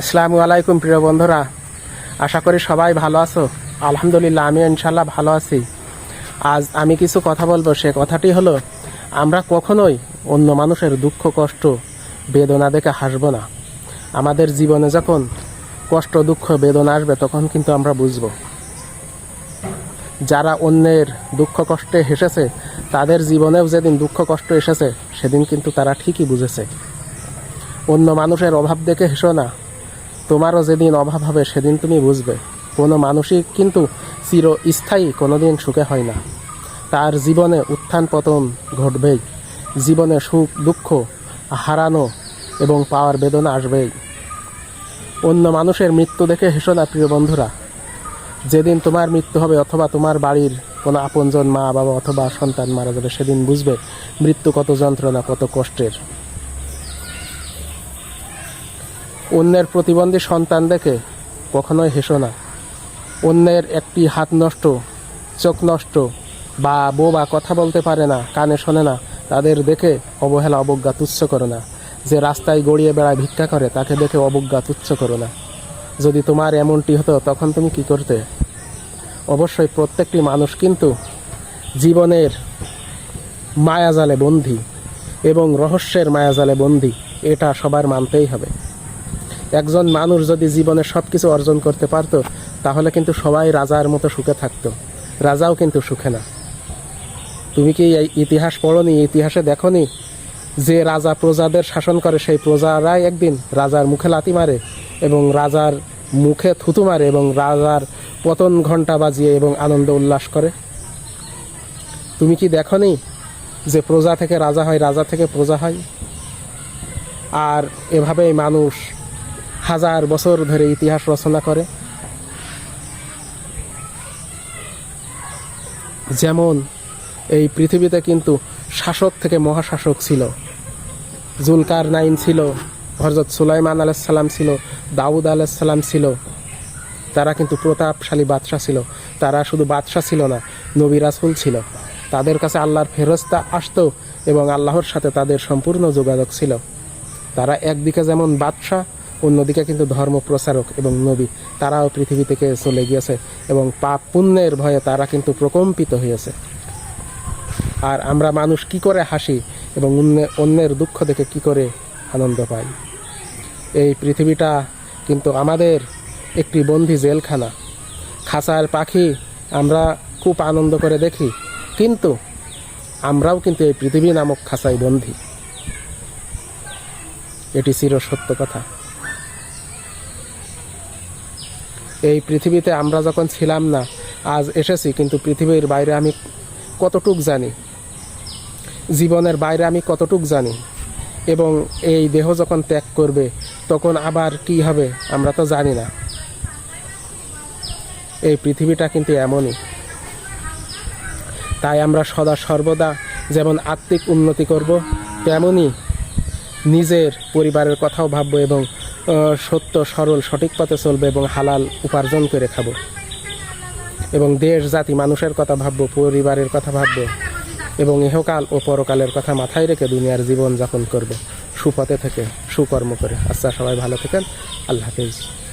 আসসালামু আলাইকুম, প্রিয় বন্ধুরা। আশা করি সবাই ভালো আছো। আলহামদুলিল্লাহ আমি ইনশাল্লাহ ভালো আছি। আজ আমি কিছু কথা বলব। সে কথাটি হলো, আমরা কখনোই অন্য মানুষের দুঃখ, কষ্ট, বেদনা দেখে হাসবো না। আমাদের জীবনে যখন কষ্ট, দুঃখ, বেদনা আসবে, তখন কিন্তু আমরা বুঝব। যারা অন্যের দুঃখ, কষ্টে হেসেছে, তাদের জীবনেও যেদিন দুঃখ, কষ্ট এসেছে, সেদিন কিন্তু তারা ঠিকই বুঝেছে। অন্য মানুষের অভাব দেখে হেসো না। তোমারও যেদিন অভাব হবে, সেদিন তুমি বুঝবে। কোনো মানুষই কিন্তু চির স্থায়ী, কোনোদিন সুখে হয় না। তার জীবনে উত্থান পতন ঘটবেই। জীবনে সুখ, দুঃখ হারানো এবং পাওয়ার বেদনা আসবেই। অন্য মানুষের মৃত্যু দেখে হেসো না, প্রিয় বন্ধুরা। যেদিন তোমার মৃত্যু হবে অথবা তোমার বাড়ির কোনো আপনজন মা বাবা অথবা সন্তান মারা যাবে, সেদিন বুঝবে মৃত্যু কত যন্ত্রণা, কত কষ্টের। অন্যের প্রতিবন্ধী সন্তান দেখে কখনোই হেসো না। অন্যের একটি হাত নষ্ট, চোখ নষ্ট বা বোবা কথা বলতে পারে না, কানে শোনে না, তাদের দেখে অবহেলা, অবজ্ঞা তুচ্ছ করো না। যে রাস্তায় গড়িয়ে বেড়ায় ভিক্ষা করে, তাকে দেখে অবজ্ঞা তুচ্ছ করো না। যদি তোমার এমনটি হতো, তখন তুমি কি করতে? অবশ্যই প্রত্যেকটি মানুষ কিন্তু জীবনের মায়াজালে বন্দী এবং রহস্যের মায়াজালে বন্দী, এটা সবার মানতেই হবে। একজন মানুষ যদি জীবনে সব কিছু অর্জন করতে পারতো, তাহলে কিন্তু সবাই রাজার মতো সুখে থাকতো। রাজাও কিন্তু সুখে না। তুমি কি এই ইতিহাস পড়নি ইতিহাসে দেখনি যে রাজা প্রজাদের শাসন করে, সেই প্রজারাই একদিন রাজার মুখে লাতি মারে এবং রাজার মুখে থুতু মারে এবং রাজার পতন ঘণ্টা বাজিয়ে এবং আনন্দ উল্লাস করে? তুমি কি দেখনি যে প্রজা থেকে রাজা হয়, রাজা থেকে প্রজা হয়? আর এভাবেই মানুষ হাজার বছর ধরে ইতিহাস রচনা করে। যেমন এই পৃথিবীতে কিন্তু শাসক থেকে মহাশাসক ছিল। জুলকার নাইন ছিল হরজত সুলাইমান আলাইসাল্লাম ছিল, দাউদ আলাইসাল্লাম ছিল। তারা কিন্তু প্রতাপশালী বাদশাহ ছিল। তারা শুধু বাদশাহ ছিল না, নবী রাসুল ছিল। তাদের কাছে আল্লাহর ফেরস্তা আসতো এবং আল্লাহর সাথে তাদের সম্পূর্ণ যোগাযোগ ছিল। তারা একদিকে যেমন বাদশাহ অন্যদিকে কিন্তু ধর্ম প্রচারক এবং নবী, তারাও পৃথিবী থেকে চলে গিয়েছে এবং পাপ পুণ্যের ভয়ে তারা কিন্তু প্রকম্পিত হয়েছে। আর আমরা মানুষ কি করে হাসি এবং অন্য- অন্যের দুঃখ দেখে কি করে আনন্দ পাই? এই পৃথিবীটা কিন্তু আমাদের একটি বন্দি জেলখানা। খাঁচার পাখি আমরা খুব আনন্দ করে দেখি, কিন্তু আমরাও কিন্তু এই পৃথিবী নামক খাঁচায় বন্দী। এটি চির সত্য কথা। এই পৃথিবীতে আমরা যখন ছিলাম না, আজ এসেছি, কিন্তু পৃথিবীর বাইরে আমি কতটুক জানি? জীবনের বাইরে আমি কতটুক জানি? এবং এই দেহ যখন ত্যাগ করবে, তখন আবার কি হবে আমরা তো জানি না। এই পৃথিবীটা কিন্তু এমনই। তাই আমরা সদা সর্বদা যেমন আত্মিক উন্নতি করব তেমনই নিজের পরিবারের কথাও ভাববো এবং সত্য, সরল, সঠিক পথে চলবে এবং হালাল উপার্জন করে খাব। এবং দেশ, জাতি, মানুষের কথা ভাববো, পরিবারের কথা ভাববো, এবং ইহকাল ও পরকালের কথা মাথায় রেখে দুনিয়ার জীবন যাপন করব। সুপথে থেকে সুকর্ম করে। আচ্ছা সবাই ভালো থাকেন। আল্লাহ হাফিজ।